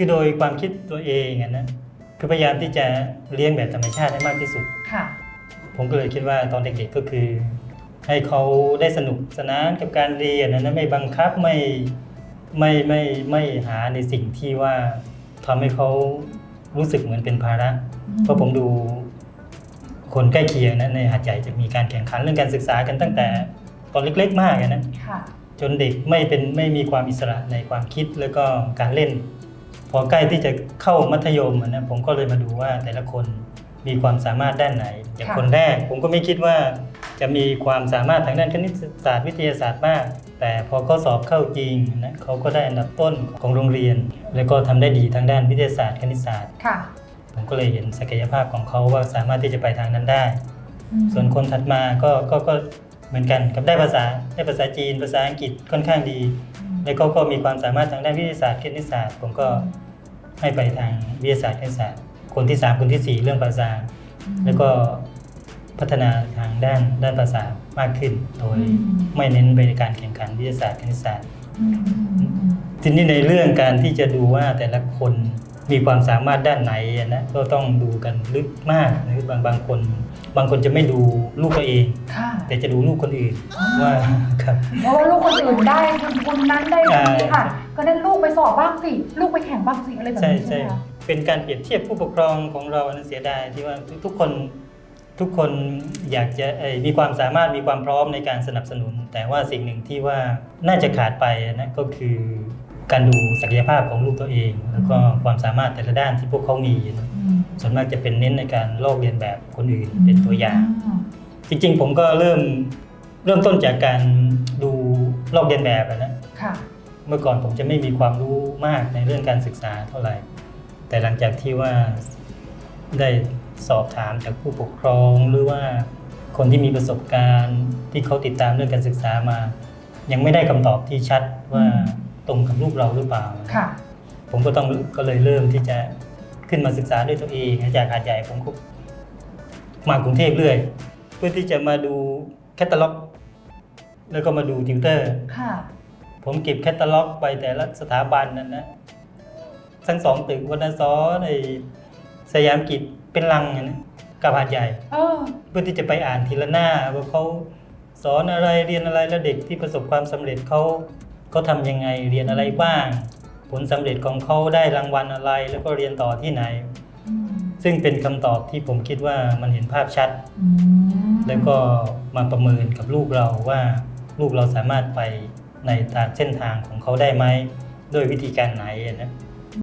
คือโดยความคิดตัวเองอะนะคือพยายามที่จะเลี้ยงแบบธรรมชาติให้มากที่สุด ค่ะ ผมก็เลยคิดว่าตอนเด็กๆก็คือ ให้เขาได้สนุกสนานกับการเรียนนะไม่บังคับไม่ไม่ไม่ไม่หาในสิ่งที่ว่าทำให้เขารู้สึกเหมือนเป็นภาระเพราะผมดูคนใกล้เคียงนะในหาดใหญ่จะมีการแข่งขันเรื่องการศึกษากันตั้งแต่ตอนเล็กๆ มากอะนะ ค่ะ จนเด็กไม่เป็นไม่มีความอิสระในความคิดแล้วก็การเล่น พอใกล้ที่จะเข้ามัธยมอะนะผมก็เลยมาดูว่าแต่ละคนมีความสามารถด้านไหน อย่างค่ะคนแรก ผมก็ไม่คิดว่าจะมีความสามารถทางด้านคณิตศาสตร์วิทยาศาสตร์มาก แต่พอเขาสอบเข้าจริงนะเขาก็ได้อันดับต้นของโรงเรียน แล้วก็ทำได้ดีทางด้านวิทยาศาสตร์คณิตศาสตร์ค่ะผมก็เลยเห็นศักยภาพของเขาว่าสามารถที่จะไปทางนั้นได้อืมส่วนคนถัดมาก็ก็ก็เหมือนกันกับได้ภาษาได้ภาษาจีน ภาษาอังกฤษค่อนข้างดี แล้วก็ก็มีความสามารถทางด้านวิทยาศาสตร์คณิตศาสตร์ ผมก็ให้ไปทางวิทยาศาสตร์คณิตศาสตร์ คนที่3คนทีสี่4เรื่องภาษา แล้วก็พัฒนาทางด้านด้านภาษามากขึ้น โดยอืมไม่เน้นไปในการแข่งขันวิทยาศาสตร์คณิตศาสตร์อืมอืมอืมทีนี้ในเรื่องการที่จะดูว่าแต่ละคน มีความสามารถด้านไหนอะนะก็ต้องดูกันลึกมากนะบางบางคน บางคนจะไม่ดูลูกตัวเอง ค่ะแต่จะดูลูกคนอื่นว่าครับ เพราะว่าลูกคนอื่นได้คนคนนั้นได้คนนี้ค่ะ ก็ได้ลูกไปสอบบ้างสิ ลูกไปแข่งบ้างสิอะไรแบบใช่นี้ใช่ใช่ไหมคะเป็นการเปรียบเทียบผู้ปกครองของเราอันนั้นเสียดายที่ว่าทุกทุกคนทุกคนอยากจะเอ่อมีความสามารถมีความพร้อมในการสนับสนุน แต่ว่าสิ่งหนึ่งที่ว่าน่าจะขาดไปนะก็คือ การดูศักยภาพของลูกตัวเอง แล้วก็ความสามารถแต่ละด้านที่พวกเขามีนะอืมส่วนมากจะเป็นเน้นในการลอกเลียนแบบคนอื่นเป็นตัวอย่างอืมจริงๆผมก็เริ่มเริ่มต้นจากการดูลอกเลียนแบบอะนะค่ะเมื่อก่อนผมจะไม่มีความรู้มากในเรื่องการศึกษาเท่าไหร่ แต่หลังจากที่ว่าได้สอบถามจากผู้ปกครองหรือว่าคนที่มีประสบการณ์ที่เขาติดตามเรื่องการศึกษามา ยังไม่ได้คำตอบที่ชัดว่าอืม ตรงกับลูกเราหรือเปล่า ค่ะ ผมก็ต้องก็เลยเริ่มที่จะขึ้นมาศึกษาด้วยตัวเองจากหาดใหญ่ผมก็มากรุงเทพเรื่อย เพื่อที่จะมาดูแคตตาล็อก แล้วก็มาดูติวเตอร์ ค่ะ ผมเก็บแคตตาล็อกไปแต่ละสถาบันนั่นนะทั้งสองตึกวันซอในสยามกิจเป็นลังอะนะกับหาดใหญ่ เออ เพื่อที่จะไปอ่านทีละหน้าว่าเขาสอนอะไรเรียนอะไรแล้วเด็กที่ประสบความสำเร็จเขา เขาทำยังไงเรียนอะไรบ้าง ผลสำเร็จของเขาได้รางวัลอะไร แล้วก็เรียนต่อที่ไหนอืมซึ่งเป็นคำตอบที่ผมคิดว่ามันเห็นภาพชัดอืมแล้วก็มาประเมินกับลูกเราว่าลูกเราสามารถไปในทางเส้นทางของเขาได้ไหมด้วยวิธีการไหนอะนะอ